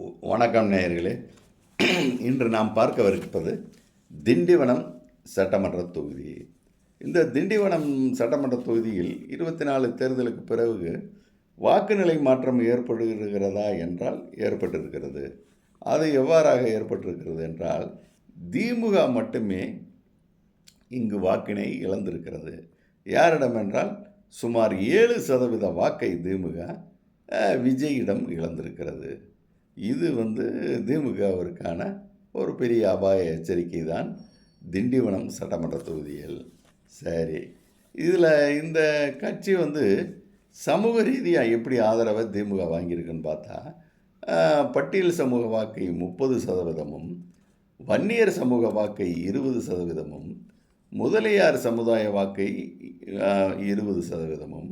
வணக்கம் நேயர்களே. இன்று நாம் பார்க்கவிருப்பது திண்டிவனம் சட்டமன்ற தொகுதி. இந்த திண்டிவனம் சட்டமன்ற தொகுதியில் இருபத்தி நாலு தேர்தலுக்கு பிறகு வாக்குநிலை மாற்றம் ஏற்படுகிறதா என்றால் ஏற்பட்டிருக்கிறது. அது எவ்வாறாக ஏற்பட்டிருக்கிறது என்றால் திமுக மட்டுமே இங்கு வாக்கினை இழந்திருக்கிறது. யாரிடம் என்றால் சுமார் ஏழு சதவீத வாக்கை திமுக விஜயிடம் இழந்திருக்கிறது. இது வந்து திமுகவிற்கான ஒரு பெரிய அபாய எச்சரிக்கை தான் திண்டிவனம் சட்டமன்ற தொகுதியில். சரி. இதில் இந்த கட்சி வந்து சமூக ரீதியாக எப்படி ஆதரவை திமுக வாங்கியிருக்குன்னு பார்த்தா பட்டியல் சமூக வாக்கை முப்பது சதவீதமும் வன்னியர் சமூக வாக்கை இருபது சதவீதமும் முதலியார் சமுதாய வாக்கை இருபது சதவீதமும்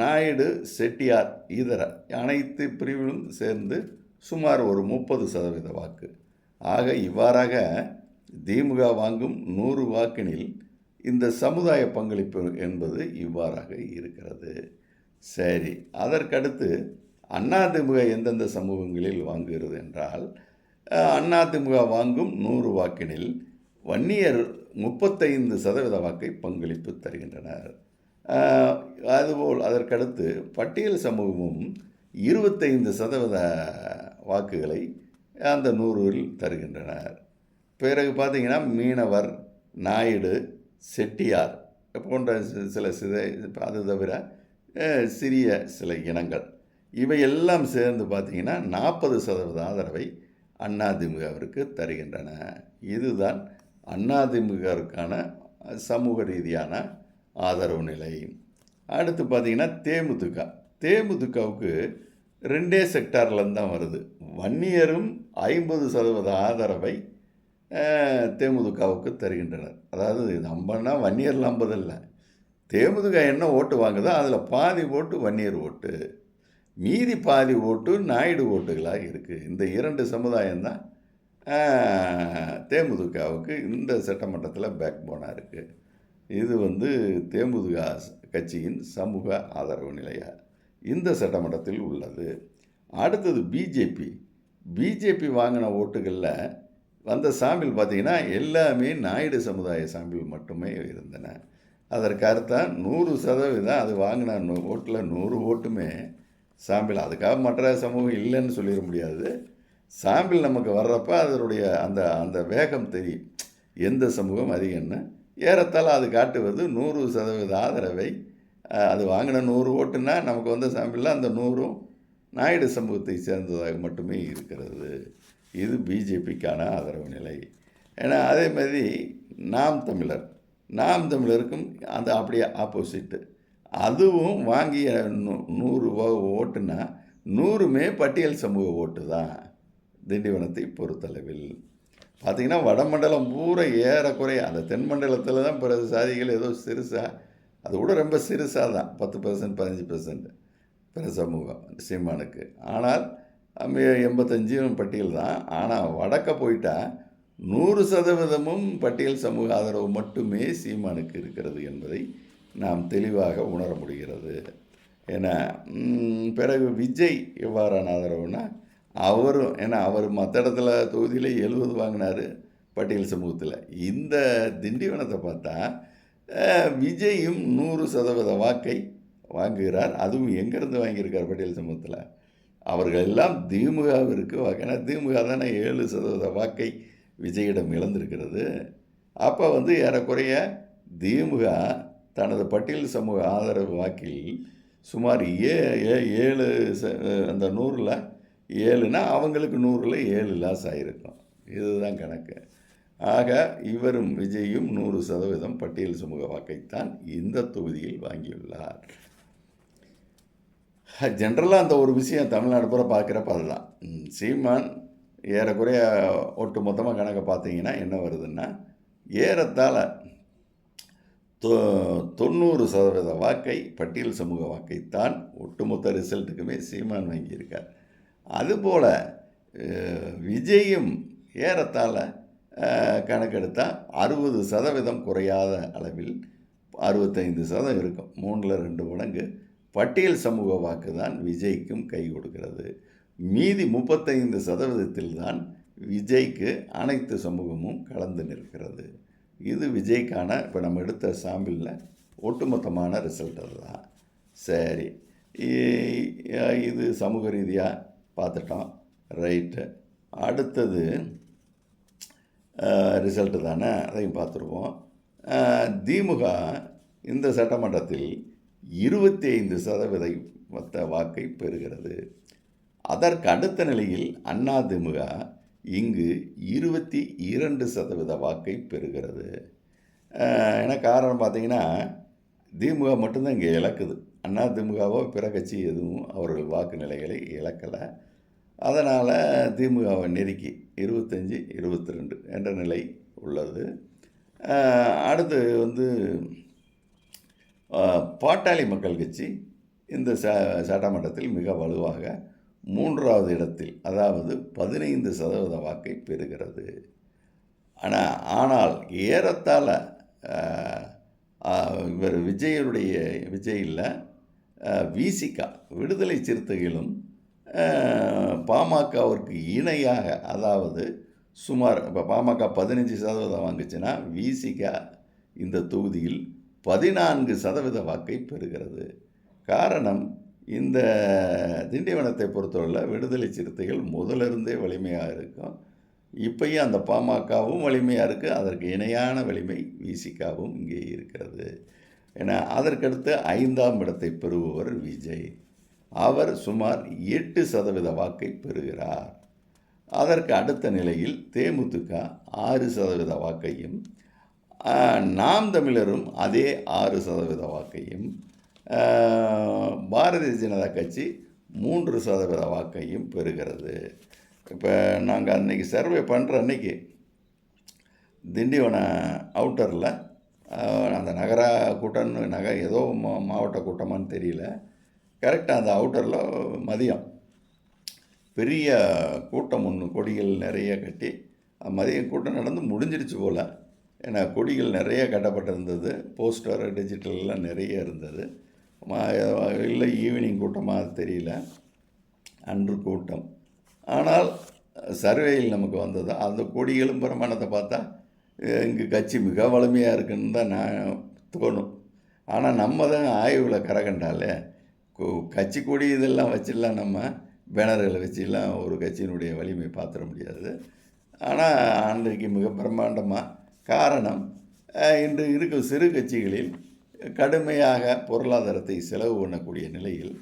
நாயுடு செட்டியார் இதர அனைத்து பிரிவிலும் சேர்ந்து சுமார் ஒரு முப்பது சதவீத வாக்கு. ஆக இவ்வாறாக திமுக வாங்கும் நூறு வாக்கினில் இந்த சமுதாய பங்களிப்பு என்பது இவ்வாறாக இருக்கிறது. சரி அதற்கடுத்து அதிமுக எந்தெந்த சமூகங்களில் வாங்குகிறது என்றால் அதிமுக வாங்கும் நூறு வாக்கினில் வன்னியர் முப்பத்தைந்து சதவீத வாக்கை பங்களிப்பு தருகின்றனர். அதுபோல் அதற்கடுத்து பட்டியல் சமூகமும் இருபத்தைந்து சதவீத வாக்குகளை அந்த நூறில் தருகின்றனர். பிறகு பார்த்தீங்கன்னா மீனவர் நாயுடு செட்டியார் போன்ற சில சிதை அது தவிர சிறிய சில இனங்கள். இவை எல்லாம் சேர்ந்து பார்த்தீங்கன்னா நாற்பது சதவீத ஆதரவை அதிமுகவிற்கு தருகின்றன. இதுதான் அதிமுகவிற்கான சமூக ரீதியான ஆதரவு நிலை. அடுத்து பார்த்திங்கன்னா தேமுதிக. தேமுதிகவுக்கு ரெண்டே செக்டார்லேருந்து தான் வருது. வன்னியரும் ஐம்பது சதவீத ஆதரவை தேமுதிகவுக்கு தருகின்றனர். அதாவது நம்மனா வன்னியரில் ஐம்பது இல்லை தேமுதிக என்ன ஓட்டு வாங்குதோ அதில் பாதி ஓட்டு வன்னியர் ஓட்டு. மீதி பாதி ஓட்டு நாயுடு ஓட்டுகளாக இருக்குது இந்த இரண்டு சமுதாயம்தான் தேமுதிகவுக்கு இந்த சட்டமன்றத்தில் பேக் போனாக இருக்குது இது வந்து தேமுதிக கட்சியின் சமூக ஆதரவு நிலையா? இந்த சட்டமன்றத்தில் உள்ளது. அடுத்தது பிஜேபி பிஜேபி வாங்கின ஓட்டுகளில் வந்த சாம்பிள் பார்த்தீங்கன்னா எல்லாமே நாயுடு சமுதாய சாம்பிள் மட்டுமே இருந்தன. அதற்கு நூறு சதவீதம் அது வாங்கின நூ- ஓட்டில் நூறு ஓட்டுமே சாம்பிள். அதுக்காக மற்ற சமூகம் இல்லைன்னு சொல்லிட முடியாது. சாம்பிள் நமக்கு வர்றப்ப அதனுடைய அந்த அந்த வேகம் தெரியும். எந்த சமூகம் அதிகம்னு ஏறத்தாழ அது காட்டுவது நூறு சதவீத ஆதரவை அது வாங்கின நூறு ஓட்டுனா நமக்கு வந்த சாம்பிளில் அந்த நூறும் நாயுடு சமூகத்தை சேர்ந்ததாக மட்டுமே இருக்கிறது. இது பிஜேபிக்கான ஆதரவு நிலை. ஏன்னா அதே மாதிரி நாம் தமிழர் நாம் தமிழருக்கும் அந்த அப்படியே ஆப்போசிட்டு அதுவும் வாங்கிய நூ- நூறு ஓட்டுனா நூறுமே பட்டியல் சமூக ஓட்டு தான். திண்டிவனத்தை பொறுத்தளவில். பார்த்திங்கன்னா வடமண்டலம் பூரா ஏறக்குறைய அந்த தென்மண்டலத்தில் தான் பிற சாதிகள் ஏதோ சிறுசாக அது கூட ரொம்ப சிறுசாக தான் பத்து பர்சன்ட் பதினஞ்சு பர்சன்ட் பிற சமூகம் சீமானுக்கு ஆனால் அம்ம- எண்பத்தஞ்சும் பட்டியல் தான். ஆனால் வடக்க போயிட்டால் நூறு சதவீதமும் பட்டியல் சமூக ஆதரவு மட்டுமே சீமானுக்கு இருக்கிறது என்பதை நாம் தெளிவாக உணர முடிகிறது. ஏன்னா பிறகு விஜய் எவ்வாறான ஆதரவுனா அவரும் ஏன்னா அவர் மற்ற இடத்துல தொகுதியில் எழுபது வாங்கினார் பட்டியல் சமூகத்தில். இந்த திண்டிவனத்தை பார்த்தா விஜயும் நூறு சதவீத வாக்கை வாங்குகிறார். அதுவும் எங்கேருந்து வாங்கியிருக்கார் பட்டியல் சமூகத்தில்? அவர்கள் எல்லாம் திமுகவிற்கு வாக்கு. ஏன்னா திமுக தானே ஏழு சதவீத வாக்கை விஜயிடம் இழந்திருக்கிறது. அப்போ வந்து ஏறக்குறைய திமுக தனது பட்டியல் சமூக ஆதரவு வாக்கில் சுமார் ஏ ஏ- ஏழு ச- அந்த நூறில் ஏழுனா அவங்களுக்கு நூறில் ஏழு லாஸ் ஆகிருக்கும் இதுதான் கணக்கு. ஆக இவரும் விஜயும் நூறு சதவீதம் பட்டியல் சமூக வாக்கைத்தான் இந்த தொகுதியில் வாங்கியுள்ளார். ஜென்ரலாக அந்த ஒரு விஷயம் தமிழ்நாடு பூரா பார்க்குறப்ப அதுதான். சீமான் ஏறக்குறைய ஒட்டு மொத்தமாக கணக்கை பார்த்தீங்கன்னா என்ன வருதுன்னா ஏறத்தாழ தொ தொண்ணூறு சதவீத வாக்கை பட்டியல் சமூக வாக்கைத்தான் ஒட்டுமொத்த ரிசல்ட்டுக்குமே சீமான் வாங்கியிருக்கார். அதுபோல் விஜயும் ஏறத்தாழ கணக்கெடுத்தால் அறுபது சதவீதம் குறையாத அளவில் அறுபத்தைந்து சதம் இருக்கும். மூணில் ரெண்டு மடங்கு. பட்டியல் சமூக வாக்கு தான் விஜய்க்கும் கை கொடுக்கிறது. மீதி முப்பத்தைந்து சதவீதத்தில் தான் விஜய்க்கு அனைத்து சமூகமும் கலந்து நிற்கிறது. இது விஜய்க்கான இப்போ நம்ம எடுத்த சாம்பிளில் ஒட்டுமொத்தமான ரிசல்ட் அதுதான். சரி. இது சமூக ரீதியாக பார்த்துட்டோம் ரைட்டு அடுத்தது ரிசல்ட்டு தானே? அதையும் பார்த்துருவோம் திமுக இந்த சட்டமன்றத்தில் இருபத்தி ஐந்து சதவீத மொத்த வாக்கை பெறுகிறது. அதற்கு அடுத்த நிலையில் அதிமுக இங்கு இருபத்தி இரண்டு சதவீத வாக்கை பெறுகிறது. ஏன்னா காரணம் பார்த்தீங்கன்னா திமுக மட்டும்தான் இங்கே இழக்குது. அதிமுகவோ பிற கட்சி எதுவும் அவர்கள் வாக்கு நிலைகளை இழக்கலை. அதனால் திமுகவை நெருக்கி இருபத்தஞ்சி இருபத்தி ரெண்டு என்ற நிலை உள்ளது. அடுத்து வந்து பாட்டாளி மக்கள் கட்சி இந்த ச சட்டமன்றத்தில் மிக வலுவாக மூன்றாவது இடத்தில் அதாவது பதினைந்து சதவீத வாக்கை பெறுகிறது. ஆனால் ஆனால் ஏறத்தாழ இவர் விஜயருடைய விஜய் இல்லை. விசிகா விடுதலை சிறுத்தைகளும் பாமகவிற்கு இணையாக அதாவது சுமார் இப்போ பாமக பதினஞ்சு சதவீதம் வாங்குச்சுன்னா விசிகா இந்த தொகுதியில் பதினான்கு சதவீத வாக்கை பெறுகிறது. காரணம் இந்த திண்டிவனத்தை பொறுத்தவரையில் விடுதலை சிறுத்தைகள் முதலிருந்தே வலிமையாக இருக்கும். இப்போயும் அந்த பாமகவும் வலிமையாக இருக்குது அதற்கு இணையான வலிமை விசிகாவும் இங்கே இருக்கிறது. ஏன்னா அதற்கடுத்து ஐந்தாம் இடத்தை பெறுபவர் விஜய். அவர் சுமார் எட்டு சதவீத வாக்கை பெறுகிறார். அதற்கு அடுத்த நிலையில் தேமுதிக ஆறு சதவீத வாக்கையும் நாம் தமிழரும் அதே ஆறு சதவீத வாக்கையும் பாரதிய ஜனதா கட்சி மூன்று சதவீத வாக்கையும் பெறுகிறது. இப்போ நாங்கள் அன்றைக்கி சர்வே பண்ணுற அன்னைக்கு திண்டிவன அவுட்டரில் அந்த நகர கூட்டம்னு நக ஏதோ மா மாவட்ட கூட்டமான்னு தெரியல. கரெக்டாக அந்த அவுட்டரில் மதியம். பெரிய கூட்டம் ஒன்று கொடிகள் நிறைய கட்டி மதியம் கூட்டம் நடந்து முடிஞ்சிருச்சு போல். ஏன்னா கொடிகள் நிறைய கட்டப்பட்டிருந்தது. போஸ்டர் டிஜிட்டல்லாம் நிறைய இருந்தது. இல்லை ஈவினிங் கூட்டமாக தெரியல. அன்று கூட்டம். ஆனால் சர்வேயில் நமக்கு வந்தது அந்த கொடிகளும் பிரமாணத்தை பார்த்தா எங்கள் கட்சி மிக வலிமையாக இருக்குன்னு தான் நான் தோணும். ஆனால் நம்ம தான் ஆய்வில் கரகண்டாலே கட்சி கொடி இதெல்லாம் வச்சிடலாம் நம்ம. பேனர்களை வச்சுலாம் ஒரு கட்சியினுடைய வலிமை பார்த்துட முடியாது. ஆனால் அன்றைக்கு மிக பிரம்மாண்டமாக காரணம் இன்று இருக்கும் சிறு கட்சிகளில் கடுமையாக பொருளாதாரத்தை செலவு பண்ணக்கூடிய நிலையில்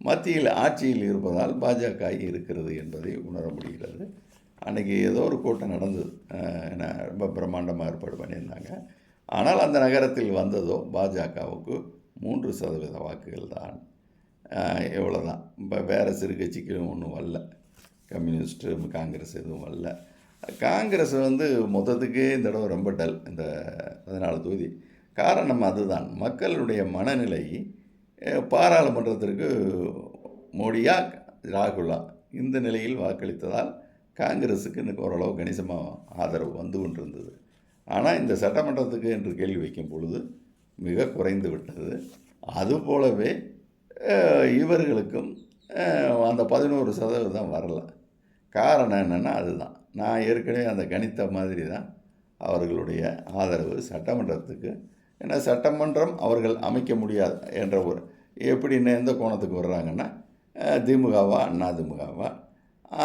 மத்தியில் ஆட்சியில் இருப்பதால் பாஜக இருக்கிறது என்பதை உணர முடிகிறது. அன்றைக்கி ஏதோ ஒரு கூட்டம் நடந்தது. நான் என்ன ரொம்ப பிரம்மாண்டமாக ஏற்பாடு பண்ணியிருந்தாங்க. ஆனால் அந்த நகரத்தில் வந்ததோ பாஜகவுக்கு மூன்று சதவீத வாக்குகள் தான். எவ்வளோ தான் இப்போ வேறு சிறு கட்சிக்கும் ஒன்றும் வரல. கம்யூனிஸ்ட்டு காங்கிரஸ் எதுவும் வரல. காங்கிரஸ் வந்து மொத்தத்துக்கே இந்த தடவை ரொம்ப டல் இந்த பதினாலு தொகுதி. காரணம் அதுதான். மக்களுடைய மனநிலை பாராளுமன்றத்திற்கு மோடியா ராகுலா இந்த நிலையில் வாக்களித்ததால் காங்கிரஸுக்கு இன்னைக்கு ஓரளவு கணிசமாக ஆதரவு வந்து கொண்டிருந்தது. ஆனால் இந்த சட்டமன்றத்துக்கு என்று கேள்வி வைக்கும் பொழுது மிக குறைந்து விட்டது. அதுபோலவே இவர்களுக்கும் அந்த பதினோரு சதவீதம் வரல. காரணம் என்னென்னா அதுதான். நான் ஏற்கனவே அந்த கணித்த மாதிரி தான் அவர்களுடைய ஆதரவு சட்டமன்றத்துக்கு. ஏன்னா சட்டமன்றம் அவர்கள் அமைக்க முடியாது என்ற ஒரு எப்படின்னு எந்த கோணத்துக்கு வர்றாங்கன்னா திமுகவா அண்ணா திமுகவா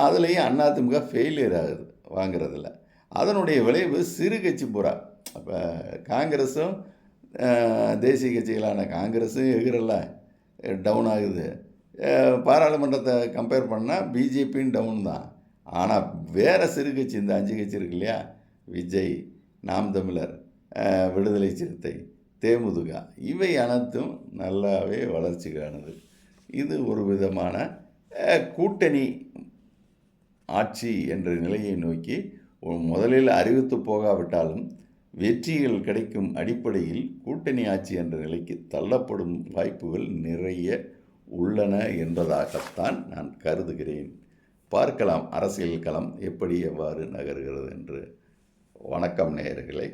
அதுலேயும் அதிமுக ஃபெயிலியர் ஆகுது வாங்குறதில்ல அதனுடைய விளைவு சிறு கட்சி புறா அப்போ காங்கிரஸும் தேசிய கட்சிகளான காங்கிரஸும் எகிரல டவுன் ஆகுது. பாராளுமன்றத்தை கம்பேர் பண்ணால் பிஜேபியும் டவுன் தான். ஆனால் வேறு சிறு கட்சி இந்த அஞ்சு கட்சி இருக்கு இல்லையா? விஜய் நாம் தமிழர் விடுதலை சிறுத்தை தேமுதுக. இவை அனைத்தும் நல்லாவே வளர்ச்சி காணுது. இது ஒரு விதமான கூட்டணி ஆட்சி என்ற நிலையை நோக்கி முதலில் அறிவித்து போகாவிட்டாலும் வெற்றிகள் கிடைக்கும் அடிப்படையில் கூட்டணி ஆட்சி என்ற நிலைக்கு தள்ளப்படும் வாய்ப்புகள் நிறைய உள்ளன என்பதாகத்தான் நான் கருதுகிறேன். பார்க்கலாம் அரசியல் களம் எப்படி எவ்வாறு நகர்கிறது என்று. வணக்கம் நேயர்களே.